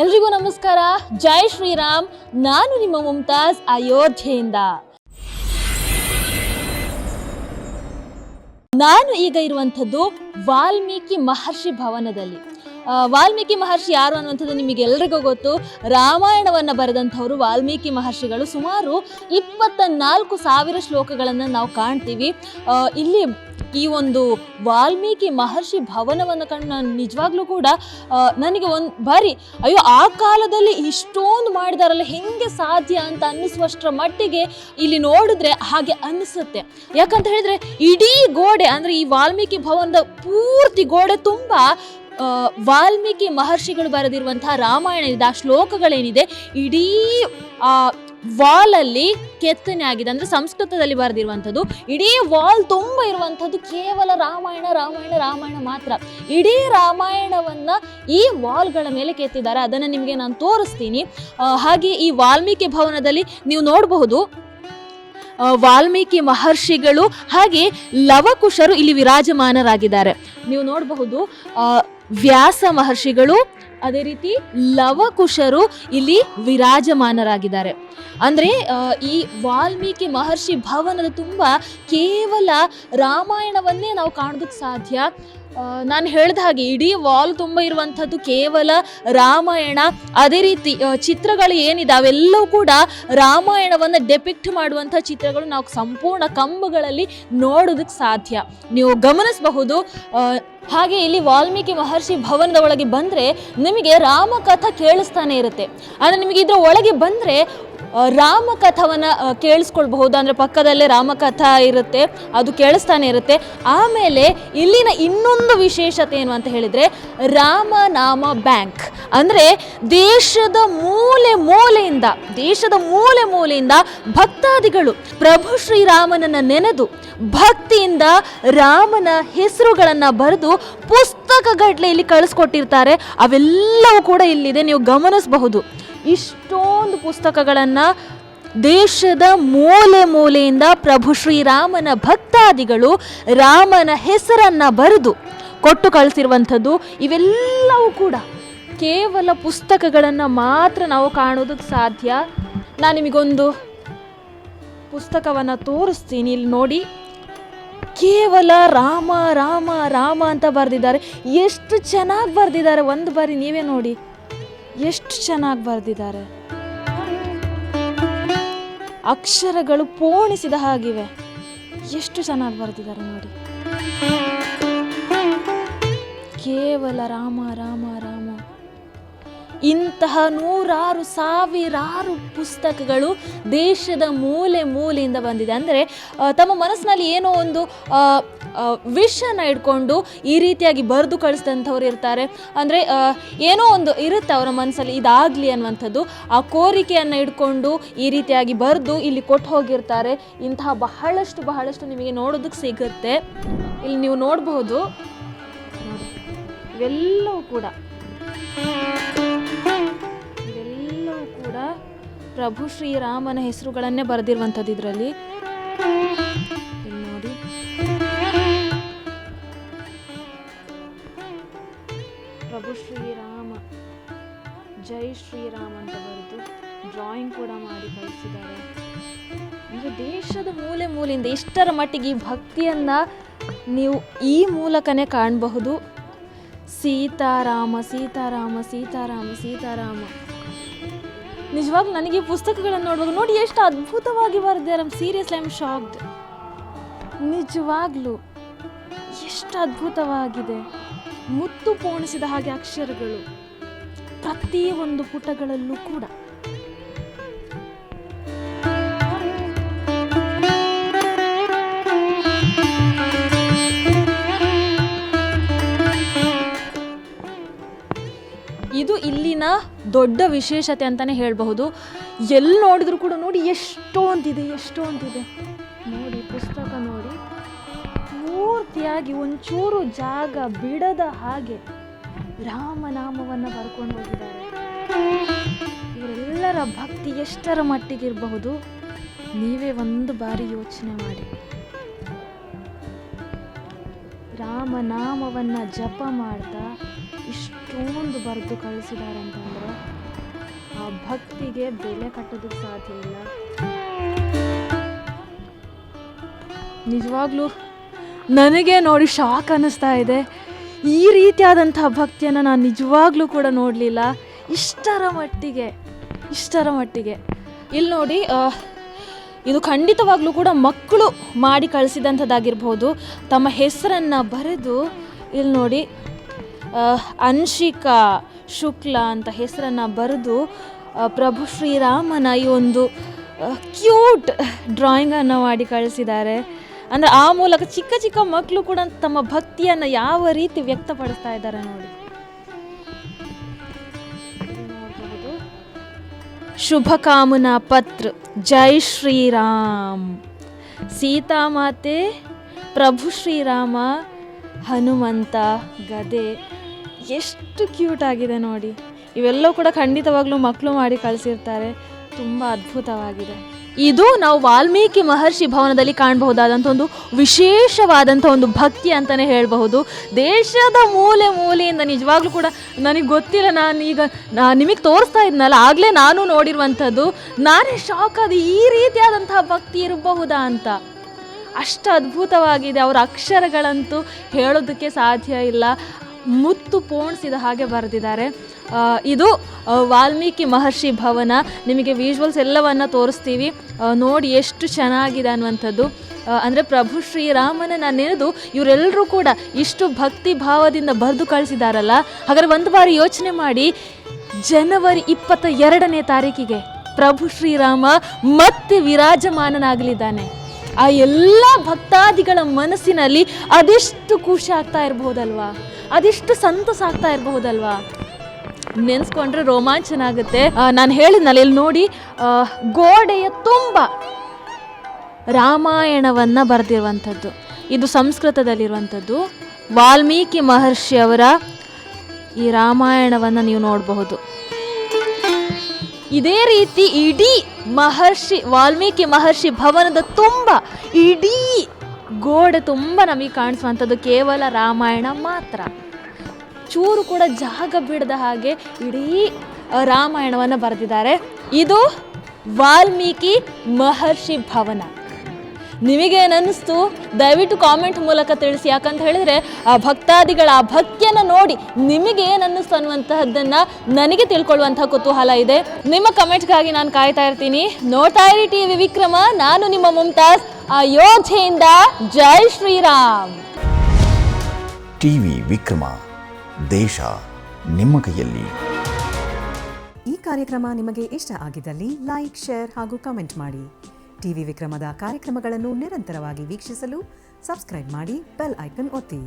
ಎಲ್ರಿಗೂ ನಮಸ್ಕಾರ. ಜೈ ಶ್ರೀರಾಮ್. ನಾನು ನಿಮ್ಮ ಮುಮ್ತಾಜ್ ಅಯೋಧ್ಯೆಯಿಂದ. ನಾನು ಈಗ ಇರುವಂಥದ್ದು ವಾಲ್ಮೀಕಿ ಮಹರ್ಷಿ ಭವನದಲ್ಲಿ. ವಾಲ್ಮೀಕಿ ಮಹರ್ಷಿ ಯಾರು ಅನ್ನುವಂಥದ್ದು ನಿಮಗೆಲ್ಲರಿಗೂ ಗೊತ್ತು. ರಾಮಾಯಣವನ್ನು ಬರೆದಂಥವರು ವಾಲ್ಮೀಕಿ ಮಹರ್ಷಿಗಳು ಸುಮಾರು ಇಪ್ಪತ್ತ ನಾಲ್ಕು ಸಾವಿರ ಶ್ಲೋಕಗಳನ್ನು ನಾವು ಕಾಣ್ತೀವಿ. ಇಲ್ಲಿ ಈ ಒಂದು ವಾಲ್ಮೀಕಿ ಮಹರ್ಷಿ ಭವನವನ್ನು ಕಂಡು ನಾನು ನಿಜವಾಗ್ಲೂ ಕೂಡ ನನಗೆ ಒಂದು ಬಾರಿ, ಅಯ್ಯೋ, ಆ ಕಾಲದಲ್ಲಿ ಇಷ್ಟೊಂದು ಮಾಡಿದಾರಲ್ಲ, ಹೆಂಗೆ ಸಾಧ್ಯ ಅಂತ ಅನ್ನಿಸುವಷ್ಟರ ಮಟ್ಟಿಗೆ ಇಲ್ಲಿ ನೋಡಿದ್ರೆ ಹಾಗೆ ಅನಿಸುತ್ತೆ ಯಾಕಂತ ಹೇಳಿದ್ರೆ ಇಡೀ ಗೋಡೆ, ಅಂದರೆ ಈ ವಾಲ್ಮೀಕಿ ಭವನದ ಪೂರ್ತಿ ಗೋಡೆ ತುಂಬ ವಾಲ್ಮೀಕಿ ಮಹರ್ಷಿಗಳು ಬರೆದಿರುವಂತಹ ರಾಮಾಯಣ ಇದೆ ಆ ಶ್ಲೋಕಗಳೇನಿದೆ? ಇಡೀ, ಆ, ವಾಲಲ್ಲಿ ಕೆತ್ತನೆ ಆಗಿದೆ. ಅಂದ್ರೆ ಸಂಸ್ಕೃತದಲ್ಲಿ ಬರೆದಿರುವಂಥದ್ದು. ಇಡೀ ವಾಲ್ ತುಂಬ ಇರುವಂಥದ್ದು ಕೇವಲ ರಾಮಾಯಣ ರಾಮಾಯಣ ರಾಮಾಯಣ ಮಾತ್ರ. ಇಡೀ ರಾಮಾಯಣವನ್ನ ಈ ವಾಲ್ಗಳ ಮೇಲೆ ಕೆತ್ತಿದ್ದಾರೆ. ಅದನ್ನು ನಿಮಗೆ ನಾನು ತೋರಿಸ್ತೀನಿ. ಹಾಗೆ ಈ ವಾಲ್ಮೀಕಿ ಭವನದಲ್ಲಿ ನೀವು ನೋಡಬಹುದು ವಾಲ್ಮೀಕಿ ಮಹರ್ಷಿಗಳು ಹಾಗೆ ಲವಕುಶರು ಇಲ್ಲಿ ವಿರಾಜಮಾನರಾಗಿದ್ದಾರೆ. ನೀವು ನೋಡಬಹುದು ವ್ಯಾಸ ಮಹರ್ಷಿಗಳು, ಅದೇ ರೀತಿ ಲವಕುಶರು ಇಲ್ಲಿ ವಿರಾಜಮಾನರಾಗಿದ್ದಾರೆ. ಅಂದರೆ ಈ ವಾಲ್ಮೀಕಿ ಮಹರ್ಷಿ ಭವನದ ತುಂಬ ಕೇವಲ ರಾಮಾಯಣವನ್ನೇ ನಾವು ಕಾಣೋದಕ್ಕೆ ಸಾಧ್ಯ. ನಾನು ಹೇಳಿದ ಹಾಗೆ ಇಡೀ ವಾಲ್ ತುಂಬ ಇರುವಂಥದ್ದು ಕೇವಲ ರಾಮಾಯಣ. ಅದೇ ರೀತಿ ಚಿತ್ರಗಳು ಏನಿದೆ ಅವೆಲ್ಲವೂ ಕೂಡ ರಾಮಾಯಣವನ್ನು ಡೆಪಿಕ್ಟ್ ಮಾಡುವಂಥ ಚಿತ್ರಗಳು ನಾವು ಸಂಪೂರ್ಣ ಕಂಬಗಳಲ್ಲಿ ನೋಡೋದಕ್ಕೆ ಸಾಧ್ಯ. ನೀವು ಗಮನಿಸಬಹುದು ಹಾಗೆ ಇಲ್ಲಿ ವಾಲ್ಮೀಕಿ ಮಹರ್ಷಿ ಭವನದ ಒಳಗೆ ಬಂದರೆ ನಿಮಗೆ ರಾಮಕಥ ಕೇಳಿಸ್ತಾನೆ ಇರುತ್ತೆ. ಆದರೆ ನಿಮಗೆ ಇದರ ಒಳಗೆ ಬಂದರೆ ರಾಮಕಥವನ್ನು ಕೇಳಿಸ್ಕೊಳ್ಬಹುದು ಅಂದರೆ ಪಕ್ಕದಲ್ಲೇ ರಾಮಕಥಾ ಇರುತ್ತೆ, ಅದು ಕೇಳಿಸ್ತಾನೆ ಇರುತ್ತೆ. ಆಮೇಲೆ ಇಲ್ಲಿನ ಇನ್ನೊಂದು ವಿಶೇಷತೆ ಏನು ಅಂತ ಹೇಳಿದರೆ, ರಾಮನಾಮ ಬ್ಯಾಂಕ್. ಅಂದರೆ ದೇಶದ ಮೂಲೆ ಮೂಲೆಯಿಂದ, ದೇಶದ ಮೂಲೆ ಮೂಲೆಯಿಂದ ಭಕ್ತಾದಿಗಳು ಪ್ರಭು ಶ್ರೀರಾಮನನ್ನು ನೆನೆದು ಭಕ್ತಿಯಿಂದ ರಾಮನ ಹೆಸರುಗಳನ್ನು ಬರೆದು ಪುಸ್ತಕಗಟ್ಟಲೆ ಇಲ್ಲಿ ಕಳಿಸ್ಕೊಟ್ಟಿರ್ತಾರೆ. ಅವೆಲ್ಲವೂ ಕೂಡ ಇಲ್ಲಿದೆ, ನೀವು ಗಮನಿಸಬಹುದು. ಇಷ್ಟೊಂದು ಪುಸ್ತಕಗಳನ್ನು ದೇಶದ ಮೂಲೆ ಮೂಲೆಯಿಂದ ಪ್ರಭು ಶ್ರೀರಾಮನ ಭಕ್ತಾದಿಗಳು ರಾಮನ ಹೆಸರನ್ನು ಬರೆದು ಕೊಟ್ಟು ಕಳಿಸಿರುವಂಥದ್ದು. ಇವೆಲ್ಲವೂ ಕೂಡ ಕೇವಲ ಪುಸ್ತಕಗಳನ್ನು ಮಾತ್ರ ನಾವು ಕಾಣೋದಕ್ಕೆ ಸಾಧ್ಯ? ನಾನು ನಿಮಗೊಂದು ಪುಸ್ತಕವನ್ನು ತೋರಿಸ್ತೀನಿ. ಇಲ್ಲಿ ನೋಡಿ. ಕೇವಲ ರಾಮ ರಾಮ ರಾಮ ಅಂತ ಬರೆದಿದ್ದಾರೆ. ಎಷ್ಟು ಚೆನ್ನಾಗಿ ಬರೆದಿದ್ದಾರೆ. ಒಂದು ಬಾರಿ ನೀವೇ ನೋಡಿ. ಎಷ್ಟು ಚೆನ್ನಾಗಿ ಬರೆದಿದ್ದಾರೆ. ಅಕ್ಷರಗಳು ಪೋಣಿಸಿದ ಹಾಗಿವೆ. ಎಷ್ಟು ಚೆನ್ನಾಗಿ ಬರೆದಿದ್ದಾರೆ ನೋಡಿ. ಕೇವಲ ರಾಮ ರಾಮ ರಾಮ. ಇಂತಹ ನೂರಾರು, ಸಾವಿರಾರು ಪುಸ್ತಕಗಳು ದೇಶದ ಮೂಲೆ ಮೂಲೆಯಿಂದ ಬಂದಿದೆ. ಅಂದರೆ ತಮ್ಮ ಮನಸ್ಸಿನಲ್ಲಿ ಏನೋ ಒಂದು ವಿಷನ್ನು ಇಟ್ಕೊಂಡು ಈ ರೀತಿಯಾಗಿ ಬರೆದು ಕಳಿಸಿದಂಥವ್ರು ಇರ್ತಾರೆ. ಅಂದರೆ ಏನೋ ಒಂದು ಇರುತ್ತೆ ಅವರ ಮನಸ್ಸಲ್ಲಿ, ಇದಾಗಲಿ ಅನ್ನುವಂಥದ್ದು. ಆ ಕೋರಿಕೆಯನ್ನು ಇಟ್ಕೊಂಡು ಈ ರೀತಿಯಾಗಿ ಬರೆದು ಇಲ್ಲಿ ಕೊಟ್ಟು ಹೋಗಿರ್ತಾರೆ. ಇಂತಹ ಬಹಳಷ್ಟು ಬಹಳಷ್ಟು ನಿಮಗೆ ನೋಡೋದಕ್ಕೆ ಸಿಗುತ್ತೆ. ಇಲ್ಲಿ ನೀವು ನೋಡಬಹುದು ಇವೆಲ್ಲವೂ ಕೂಡ. ಪ್ರಭು ಶ್ರೀರಾಮನ ಹೆಸರುಗಳನ್ನೇ ಬರೆದಿರುವಂಥದ್ದು ಇದರಲ್ಲಿ. ನೋಡಿ. ಪ್ರಭು ಶ್ರೀರಾಮ, ಜೈ ಶ್ರೀರಾಮ್ ಅಂತ ಬರೆದು ಡ್ರಾಯಿಂಗ್ ಕೂಡ ಮಾಡಿ ಕಳಿಸಿದ್ದಾರೆ. ಅಂದರೆ ದೇಶದ ಮೂಲೆ ಮೂಲೆಯಿಂದ ಇಷ್ಟರ ಮಟ್ಟಿಗೆ ಈ ಭಕ್ತಿಯನ್ನ ನೀವು ಈ ಮೂಲಕನೇ ಕಾಣಬಹುದು. ಸೀತಾರಾಮ ಸೀತಾರಾಮ ಸೀತಾರಾಮ ಸೀತಾರಾಮ. ನಿಜವಾಗ್ಲೂ ನನಗೆ ಈ ಪುಸ್ತಕಗಳನ್ನು ನೋಡುವಾಗ ನೋಡಿ ಎಷ್ಟು ಅದ್ಭುತವಾಗಿ ಬರೆದಿದ್ದಾರೆ. ಸೀರಿಯಸ್ ಐ ಆಮ್ ಶಾಕ್ಡ್ ನಿಜವಾಗ್ಲೂ ಎಷ್ಟು ಅದ್ಭುತವಾಗಿದೆ. ಮುತ್ತು ಪೋಣಿಸಿದ ಹಾಗೆ ಅಕ್ಷರಗಳು ಪ್ರತಿ ಒಂದು ಪುಟಗಳಲ್ಲೂ ಕೂಡ. ಇದು ಇಲ್ಲಿನ ದೊಡ್ಡ ವಿಶೇಷತೆ ಅಂತಲೇ ಹೇಳಬಹುದು. ಎಲ್ಲಿ ನೋಡಿದ್ರು ಕೂಡ ನೋಡಿ ಎಷ್ಟೊಂದಿದೆ ಎಷ್ಟೊಂದಿದೆ ನೋಡಿ ಪುಸ್ತಕ ನೋಡಿ. ಪೂರ್ತಿಯಾಗಿ ಒಂಚೂರು ಜಾಗ ಬಿಡದ ಹಾಗೆ ರಾಮನಾಮವನ್ನು ಬರ್ಕೊಂಡು ಹೋಗಿದ್ದಾರೆ. ಇವರೆಲ್ಲರ ಭಕ್ತಿ ಎಷ್ಟರ ಮಟ್ಟಿಗಿರಬಹುದು ನೀವೇ ಒಂದು ಬಾರಿ ಯೋಚನೆ ಮಾಡಿ. ರಾಮನಾಮವನ್ನು ಜಪ ಮಾಡ್ತಾ ಇಷ್ಟೊಂದು ಬರೆದು ಕಳಿಸಿದ್ದಾರೆ ಅಂತಂದರೆ, ಆ ಭಕ್ತಿಗೆ ಬೆಲೆ ಕಟ್ಟೋದಕ್ಕೆ ಸಾಧ್ಯ ಇಲ್ಲ. ನಿಜವಾಗ್ಲೂ ನನಗೆ ನೋಡಿ ಶಾಕ್ ಅನ್ನಿಸ್ತಾ ಇದೆ. ಈ ರೀತಿಯಾದಂಥ ಭಕ್ತಿಯನ್ನು ನಾನು ನಿಜವಾಗ್ಲೂ ಕೂಡ ನೋಡಲಿಲ್ಲ. ಇಷ್ಟರ ಮಟ್ಟಿಗೆ ಇಷ್ಟರ ಮಟ್ಟಿಗೆ. ಇಲ್ಲಿ ನೋಡಿ ಇದು ಖಂಡಿತವಾಗ್ಲೂ ಕೂಡ ಮಕ್ಕಳು ಮಾಡಿ ಕಳಿಸಿದಂಥದ್ದಾಗಿರ್ಬೋದು. ತಮ್ಮ ಹೆಸರನ್ನು ಬರೆದು ಇಲ್ಲಿ ನೋಡಿ ಅನ್ಶಿಕಾ ಶುಕ್ಲ ಅಂತ ಹೆಸರನ್ನು ಬರೆದು ಪ್ರಭು ಶ್ರೀರಾಮನ ಈ ಒಂದು ಕ್ಯೂಟ್ ಡ್ರಾಯಿಂಗನ್ನು ಮಾಡಿ ಕಳಿಸಿದ್ದಾರೆ. ಅಂದರೆ ಆ ಮೂಲಕ ಚಿಕ್ಕ ಚಿಕ್ಕ ಮಕ್ಕಳು ಕೂಡ ತಮ್ಮ ಭಕ್ತಿಯನ್ನು ಯಾವ ರೀತಿ ವ್ಯಕ್ತಪಡಿಸ್ತಾ ಇದ್ದಾರೆ ನೋಡಿ. ಶುಭ ಕಾಮನಾ ಪತ್ರ, ಜೈ ಶ್ರೀರಾಮ್. ಸೀತಾಮಾತೆ ಪ್ರಭು ಶ್ರೀರಾಮ, ಹನುಮಂತ ಗದೆ. ಎಷ್ಟು ಕ್ಯೂಟ್ ಆಗಿದೆ ನೋಡಿ. ಇವೆಲ್ಲವೂ ಕೂಡ ಖಂಡಿತವಾಗ್ಲೂ ಮಕ್ಕಳು ಮಾಡಿ ಕಳಿಸಿರ್ತಾರೆ. ತುಂಬ ಅದ್ಭುತವಾಗಿದೆ. ಇದು ನಾವು ವಾಲ್ಮೀಕಿ ಮಹರ್ಷಿ ಭವನದಲ್ಲಿ ಕಾಣಬಹುದಾದಂಥ ಒಂದು ವಿಶೇಷವಾದಂಥ ಒಂದು ಭಕ್ತಿ ಅಂತಲೇ ಹೇಳಬಹುದು. ದೇಶದ ಮೂಲೆ ಮೂಲೆಯಿಂದ ನಿಜವಾಗ್ಲೂ ಕೂಡ ನನಗೆ ಗೊತ್ತಿಲ್ಲ, ನಾನು ಈಗ ನಿಮಗೆ ತೋರಿಸ್ತಾ ಇದ್ನಲ್ಲ, ಆಗಲೇ ನಾನು ನೋಡಿರುವಂಥದ್ದು. ನಾನೇ ಶಾಕ್ ಅದು ಈ ರೀತಿಯಾದಂತಹ ಭಕ್ತಿ ಇರಬಹುದಾ ಅಂತ. ಅಷ್ಟು ಅದ್ಭುತವಾಗಿದೆ, ಅವರ ಅಕ್ಷರಗಳಂತೂ ಹೇಳೋದಕ್ಕೆ ಸಾಧ್ಯ ಇಲ್ಲ. ಮುತ್ತು ಪೋಣಿಸಿದ ಹಾಗೆ ಬರೆದಿದ್ದಾರೆ. ಇದು ವಾಲ್ಮೀಕಿ ಮಹರ್ಷಿ ಭವನ. ನಿಮಗೆ ವಿಜುವಲ್ಸ್ ಎಲ್ಲವನ್ನು ತೋರಿಸ್ತೀವಿ. ನೋಡಿ ಎಷ್ಟು ಚೆನ್ನಾಗಿದೆ ಅನ್ನುವಂಥದ್ದು. ಅಂದರೆ ಪ್ರಭು ಶ್ರೀರಾಮನ ನೆನೆದು ಇವರೆಲ್ಲರೂ ಕೂಡ ಇಷ್ಟು ಭಕ್ತಿ ಭಾವದಿಂದ ಬರೆದು ಕಳಿಸಿದಾರಲ್ಲ. ಹಾಗಾದ್ರೆ ಒಂದು ಬಾರಿ ಯೋಚನೆ ಮಾಡಿ. ಜನವರಿ ಇಪ್ಪತ್ತ ಎರಡನೇ ತಾರೀಕಿಗೆ ಪ್ರಭು ಶ್ರೀರಾಮ ಮತ್ತೆ ವಿರಾಜಮಾನನಾಗಲಿದ್ದಾನೆ. ಆ ಎಲ್ಲ ಭಕ್ತಾದಿಗಳ ಮನಸ್ಸಿನಲ್ಲಿ ಅದೆಷ್ಟು ಖುಷಿ ಆಗ್ತಾ ಇರಬಹುದಲ್ವಾ ಅದೆಷ್ಟು ಸಂತಸ ಆಗ್ತಾ ಇರಬಹುದಲ್ವಾ? ನೆನ್ಸ್ಕೊಂಡ್ರೆ ರೋಮಾಂಚನ ಆಗುತ್ತೆ ನಾನು ಹೇಳಿದ್ನಲ್ಲ, ಇಲ್ಲಿ ನೋಡಿ ಗೋಡೆಯ ತುಂಬ ರಾಮಾಯಣವನ್ನು ಬರೆದಿರುವಂಥದ್ದು. ಇದು ಸಂಸ್ಕೃತದಲ್ಲಿರುವಂಥದ್ದು. ವಾಲ್ಮೀಕಿ ಮಹರ್ಷಿಯವರ ಈ ರಾಮಾಯಣವನ್ನು ನೀವು ನೋಡಬಹುದು. ಇದೇ ರೀತಿ ಇಡೀ ಮಹರ್ಷಿ, ವಾಲ್ಮೀಕಿ ಮಹರ್ಷಿ ಭವನದ ತುಂಬ ಇಡೀ ಗೋಡೆ ತುಂಬ ನಮಗೆ ಕಾಣಿಸುವಂಥದ್ದು ಕೇವಲ ರಾಮಾಯಣ ಮಾತ್ರ. ಚೂರು ಕೂಡ ಜಾಗ ಬಿಡದ ಹಾಗೆ ಇಡೀ ರಾಮಾಯಣವನ್ನು ಬರೆದಿದ್ದಾರೆ. ಇದು ವಾಲ್ಮೀಕಿ ಮಹರ್ಷಿ ಭವನ. ನಿಮಗೇನನ್ನಿಸ್ತು? ದಯವಿಟ್ಟು ಕಾಮೆಂಟ್ ಮೂಲಕ ತಿಳಿಸಿ. ಯಾಕಂತ ಹೇಳಿದ್ರೆ, ಆ, ಭಕ್ತಾದಿಗಳ ಆ ಭಕ್ತಿಯನ್ನು ನೋಡಿ ನಿಮಗೆ ಏನನ್ನಿಸ್ತು ಅನ್ನುವಂತಹದ್ದನ್ನು ನನಗೆ ತಿಳ್ಕೊಳ್ಳುವಂಥ ಕುತೂಹಲ ಇದೆ. ನಿಮ್ಮ ಕಮೆಂಟ್ಗಾಗಿ ನಾನು ಕಾಯ್ತಾ ಇರ್ತೀನಿ. ನೋಡ್ತಾ ಇರಿ ಟಿ ವಿ ವಿಕ್ರಮ. ನಾನು ನಿಮ್ಮ ಮುಮ್ತಾಜ್. ಅಯೋಧ್ಯೆಯಿಂದ ಜೈ ಶ್ರೀರಾಮ್. ಟಿವಿ ವಿಕ್ರಮ ದೇಶ ನಿಮ್ಮ ಕೈಯಲ್ಲಿ. ಈ ಕಾರ್ಯಕ್ರಮ ನಿಮಗೆ ಇಷ್ಟ ಆಗಿದ್ದಲ್ಲಿ ಲೈಕ್ ಶೇರ್ ಹಾಗೂ ಕಮೆಂಟ್ ಮಾಡಿ. ಟಿವಿ ವಿಕ್ರಮದ ಕಾರ್ಯಕ್ರಮಗಳನ್ನು ನಿರಂತರವಾಗಿ ವೀಕ್ಷಿಸಲು ಸಬ್ಸ್ಕ್ರೈಬ್ ಮಾಡಿ ಬೆಲ್ ಐಕನ್ ಒತ್ತಿ.